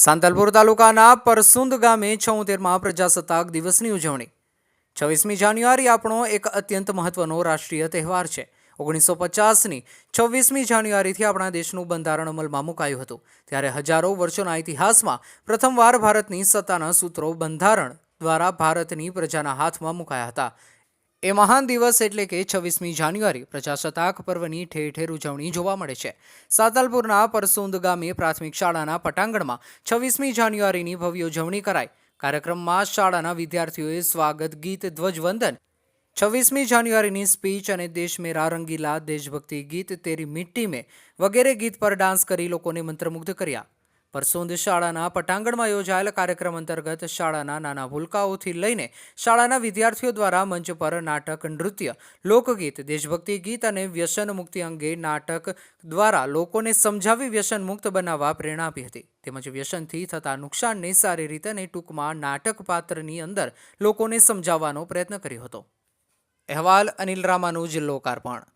સાંતલપુર તાલુકાના પરસુંદ ગામે છોતેરમાં પ્રજાસત્તાક દિવસની ઉજવણી. છવ્વીસમી જાન્યુઆરી આપણો એક અત્યંત મહત્વનો રાષ્ટ્રીય તહેવાર છે. ઓગણીસો પચાસની છવ્વીસમી જાન્યુઆરીથી આપણા દેશનું બંધારણ અમલમાં મુકાયું હતું. ત્યારે હજારો વર્ષોના ઇતિહાસમાં પ્રથમવાર ભારતની સત્તાના સૂત્રો બંધારણ દ્વારા ભારતની પ્રજાના હાથમાં મુકાયા હતા. એ મહાન દિવસ એટલે કે છવ્વીસમી જાન્યુઆરી, પ્રજાસત્તાક પર્વની ઠેર ઠેર ઉજવણી જોવા મળે છે. સાતલપુરના પરસુંદ ગામે પ્રાથમિક શાળાના પટાંગણમાં છવ્વીસમી જાન્યુઆરીની ભવ્ય ઉજવણી કરાઈ. કાર્યક્રમમાં શાળાના વિદ્યાર્થીઓએ સ્વાગત, ગીત, ધ્વજવંદન, છવ્વીસમી જાન્યુઆરીની સ્પીચ અને દેશ મેરા રંગીલા, દેશભક્તિ ગીત, તેરી મિટ્ટી મેં વગેરે ગીત પર ડાન્સ કરી લોકોને મંત્રમુગ્ધ કર્યા. પરસોંદ શાળાના પટાંગણમાં યોજાયેલ કાર્યક્રમ અંતર્ગત શાળાના નાના ભૂલકાઓથી લઈને શાળાના વિદ્યાર્થીઓ દ્વારા મંચ પર નાટક, નૃત્ય, લોકગીત, દેશભક્તિ ગીત અને વ્યસન મુક્તિ અંગે નાટક દ્વારા લોકોને સમજાવી વ્યસન મુક્ત બનાવવા પ્રેરણા આપી હતી. તેમજ વ્યસનથી થતા નુકસાનને સારી રીતે અને ટૂંકમાં નાટક પાત્રની અંદર લોકોને સમજાવવાનો પ્રયત્ન કર્યો હતો. અહેવાલ અનિલ રામાનું, જિલ્લો કાર્પણ.